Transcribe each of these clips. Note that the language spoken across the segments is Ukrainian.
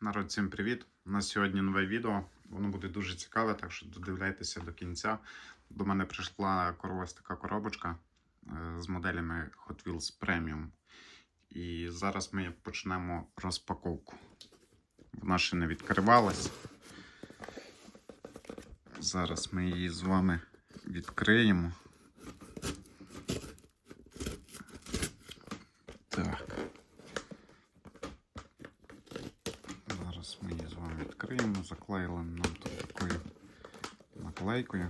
Народ, всім привіт! У нас сьогодні нове відео. Воно буде дуже цікаве, так що додивляйтеся до кінця. До мене прийшла ось така коробочка е, з моделями Hot Wheels Premium. І зараз ми почнемо розпаковку. Вона ще не відкривалась. Зараз ми її з вами відкриємо. Так. Зараз ми її з вами відкриємо. Заклеїли нам тут такою наклейкою.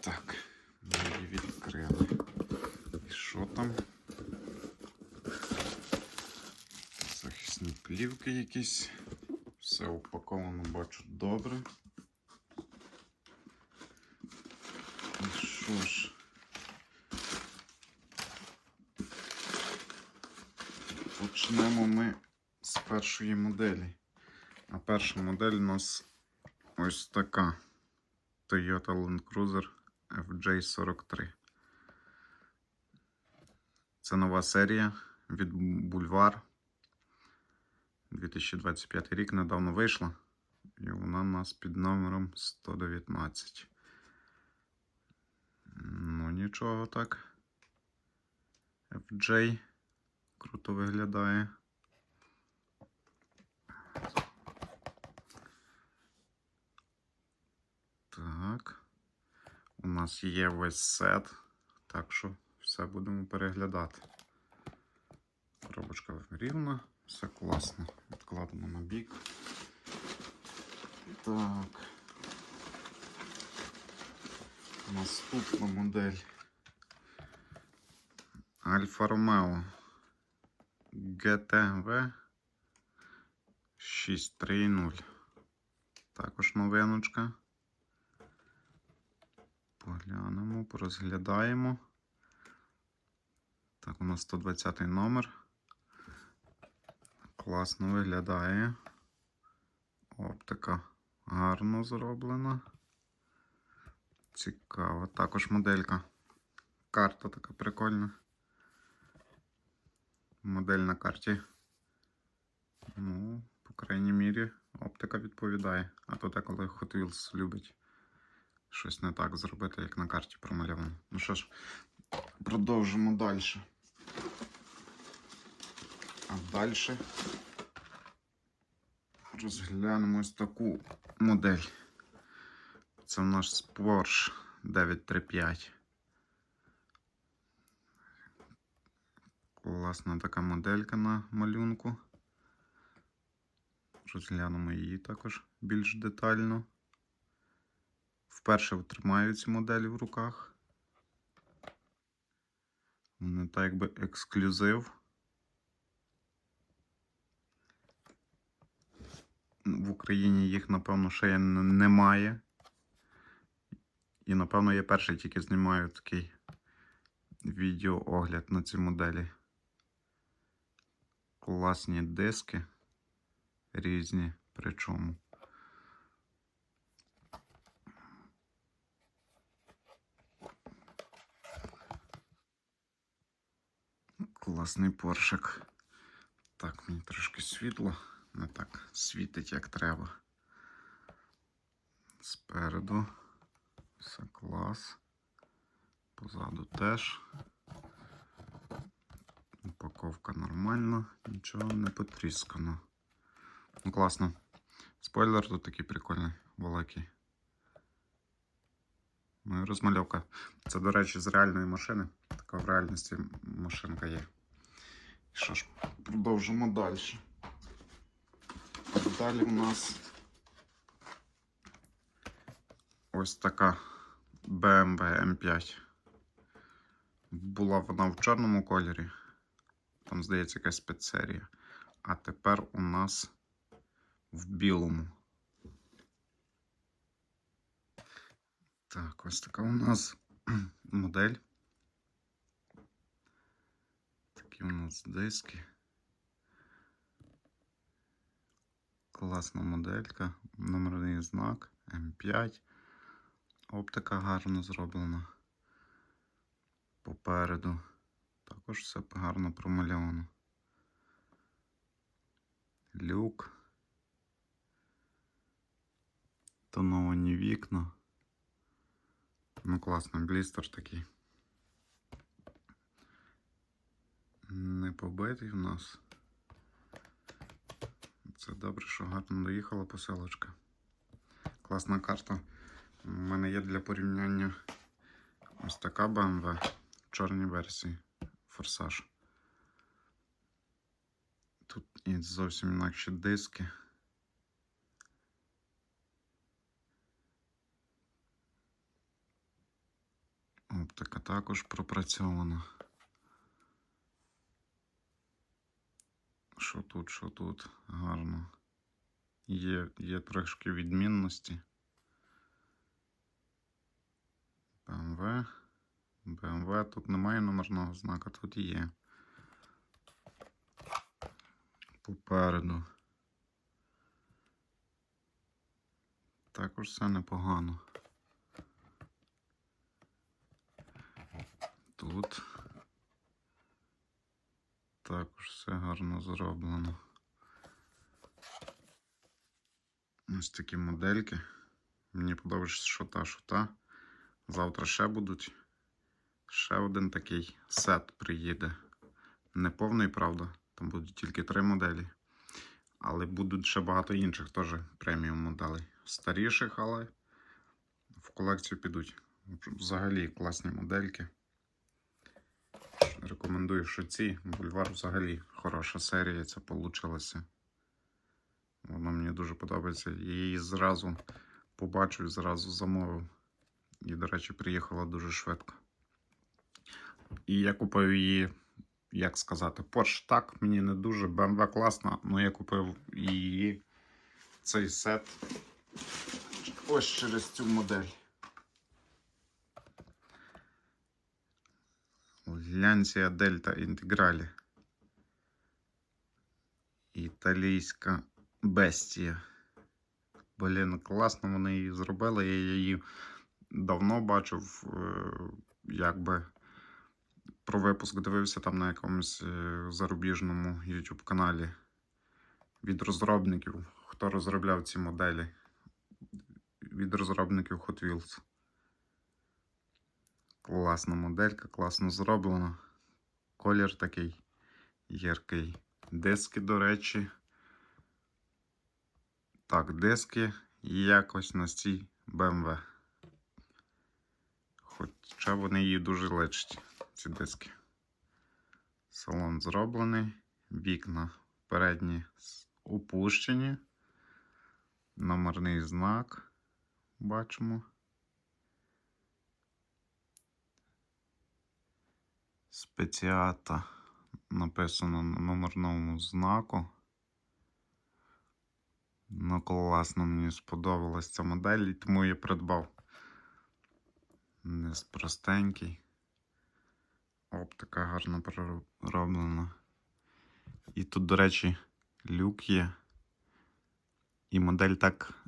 Так, ми її відкрили. І що там? Захисні плівки якісь. Все упаковано, бачу добре. І що ж? Почнемо ми з першої моделі. А перша модель у нас ось така Toyota Land Cruiser FJ43. Це нова серія від Boulevard. 2025 рік недавно вийшла. І вона у нас під номером 119. Ну, нічого так. FJ круто виглядає. Так. У нас є весь сет, так що все будемо переглядати. Коробочка рівна, все класно. Відкладено на бік. Так. Наступна модель. Альфа Ромео. GTV 630. Також новиночка. Поглянемо, порозглядаємо. Так, у нас 120 номер. Класно виглядає. Оптика гарно зроблена. Цікаво. Також моделька. Карта така прикольна. Модель на карті. Ну, по крайній мірі, оптика відповідає. А то деколи Hot Wheels любить щось не так зробити, як на карті промальовано. Ну що ж, продовжимо далі. А далі розглянемо ось таку модель. Це в нас Porsche 935. Класна така моделька на малюнку. Розглянемо її також більш детально. Вперше тримаю ці моделі в руках. Вони так якби ексклюзив. В Україні їх, напевно, ще немає. І, напевно, я перший тільки знімаю такий відеоогляд на ці моделі. Класні диски різні, причому. Класний поршик. Так, мені трошки світло, не так світить, як треба. Спереду все клас. Позаду теж. Упаковка нормальна, нічого не потріскано. Ну, класно. Спойлер тут такий прикольний, великий. Ну і розмальовка. Це, до речі, з реальної машини. Така в реальності машинка є. Що ж, продовжимо далі. Далі у нас ось така BMW M5. Була вона в чорному кольорі. Там, здається, якась спецсерія. А тепер у нас в білому. Так, ось така у нас модель. Такі у нас диски. Класна моделька, номерний знак М5. Оптика гарно зроблена. Попереду. Також все гарно промальовано. Люк. Тоновані вікна. Ну, класно, блістер такий. Не побитий в нас. Це добре, що гарно доїхала посилочка. Класна карта. У мене є для порівняння ось така BMW в чорній версії. Форсаж. Тут і зовсім інакші диски. Оптика також пропрацьована. Що тут, що тут, гарно. Є, є трошки відмінності. BMW. BMW. Тут немає номерного знака, тут є. Попереду. Також все непогано. Тут також все гарно зроблено. Ось такі модельки. Мені подобається, що та, що та. Завтра ще будуть. Ще один такий сет приїде. Не повний, правда. Там будуть тільки три моделі. Але будуть ще багато інших теж преміум моделей. Старіших, але в колекцію підуть. Взагалі класні модельки. Рекомендую, що ці бульвар взагалі хороша серія. Це получилося. Вона мені дуже подобається. Я її зразу побачив, зразу замовив. І, до речі, приїхала дуже швидко. І я купив її, як сказати, Porsche так, мені не дуже. BMW класна, але я купив її цей сет ось через цю модель. Лянція Дельта Інтегралі. Італійська бестія. Блін, класно вони її зробили. Я її давно бачив, е, якби про випуск дивився там на якомусь е, зарубіжному YouTube каналі від розробників, хто розробляв ці моделі. Від розробників Hot Wheels. Класна моделька, класно зроблена. Колір такий яркий. Диски, до речі. Так, диски якось на цій BMW. Хоча вони її дуже лечать, ці диски. Салон зроблений, вікна передні опущені. Номерний знак бачимо. Спеціата написано на номерному знаку. Ну, класно, мені сподобалась ця модель, і тому я придбав. Не з простенький. Оптика гарно пророблена. І тут, до речі, люк є. І модель так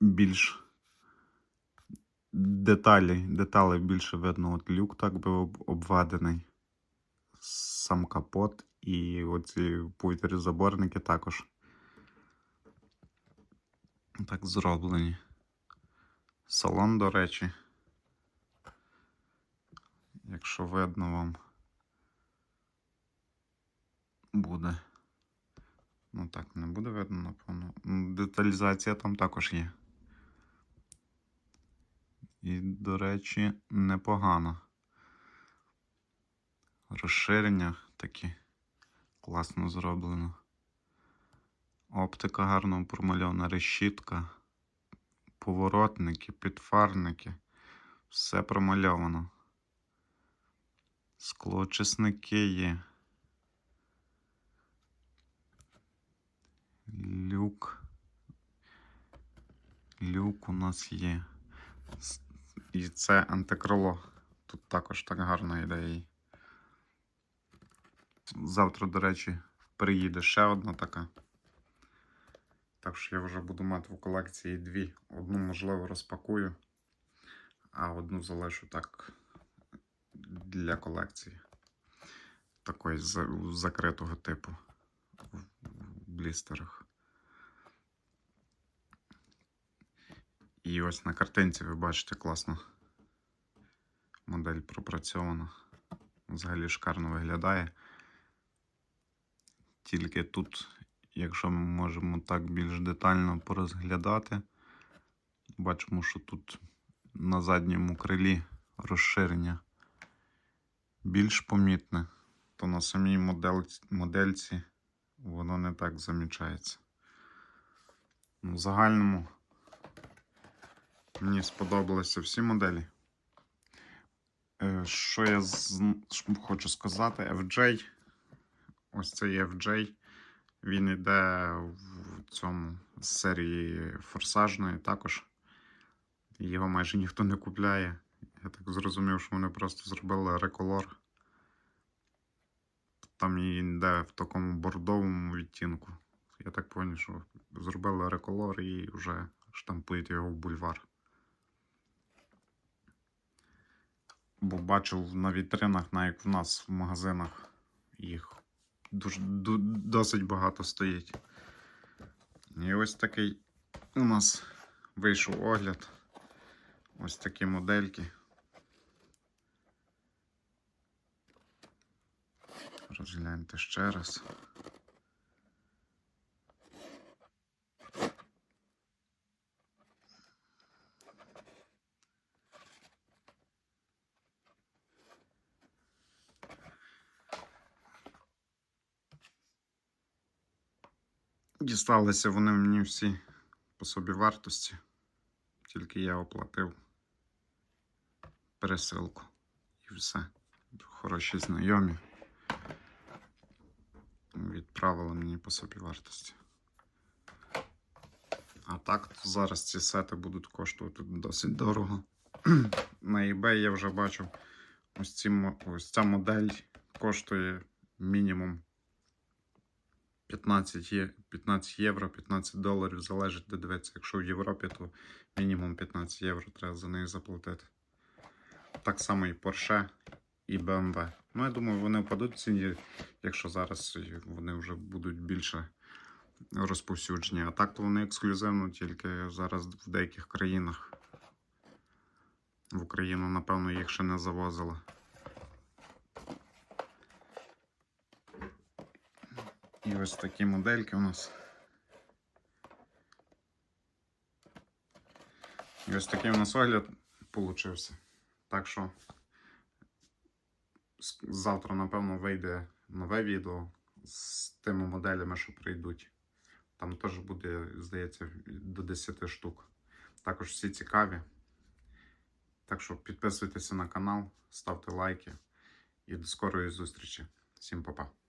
більш деталі, деталі більше видно. От люк так би об- обведений. Сам капот і оці повітрі заборники також. Так зроблені. Салон, до речі. Якщо видно вам буде. Ну так, не буде видно, напевно. Ну, Деталізація там також є. І, до речі, непогано. Розширення такі класно зроблено. Оптика гарно промальована, решітка, поворотники, підфарники. Все промальовано. Склоочисники є. Люк. Люк у нас є. І це антикрило. Тут також так гарна ідея. Завтра, до речі, приїде ще одна така. Так що я вже буду мати в колекції дві. Одну, можливо, розпакую, а одну залишу так для колекції. такої за- закритого типу в блістерах. І ось на картинці ви бачите класно. Модель пропрацьована. Взагалі шикарно виглядає. Тільки тут, якщо ми можемо так більш детально порозглядати, бачимо, що тут на задньому крилі розширення більш помітне, то на самій модель, модельці воно не так замічається. Ну, в загальному мені сподобалися всі моделі. Е, Що я хочу сказати, FJ. Ось цей FJ. Він йде в цьому з серії форсажної також. Його майже ніхто не купляє. Я так зрозумів, що вони просто зробили реколор. Там і йде в такому бордовому відтінку. Я так зрозумів, що зробили реколор і вже штампують його в бульвар. Бо бачив на вітринах, навіть в нас в магазинах, їх дуже, досить багато стоїть. І ось такий у нас вийшов огляд. Ось такі модельки. Розгляньте ще раз. Дісталися вони мені всі по собі вартості. Тільки я оплатив пересилку. І все. Хороші знайомі. Відправили мені по собі вартості. А так, то зараз ці сети будуть коштувати досить дорого. На eBay я вже бачив. Ось, ці, ось ця модель коштує мінімум 15, є, 15 євро, 15 доларів, залежить де дивитися. Якщо в Європі, то мінімум 15 євро треба за неї заплатити. Так само і Porsche, і BMW. Ну, я думаю, вони впадуть в ціні, якщо зараз вони вже будуть більше розповсюджені. А так то вони ексклюзивно тільки зараз в деяких країнах. В Україну, напевно, їх ще не завозили. Ось такі модельки у нас. І ось такий у нас огляд получився. Так що завтра, напевно, вийде нове відео з тими моделями, що прийдуть. Там теж буде, здається, до 10 штук. Також всі цікаві. Так що підписуйтеся на канал, ставте лайки і до скорої зустрічі. Всім па-па.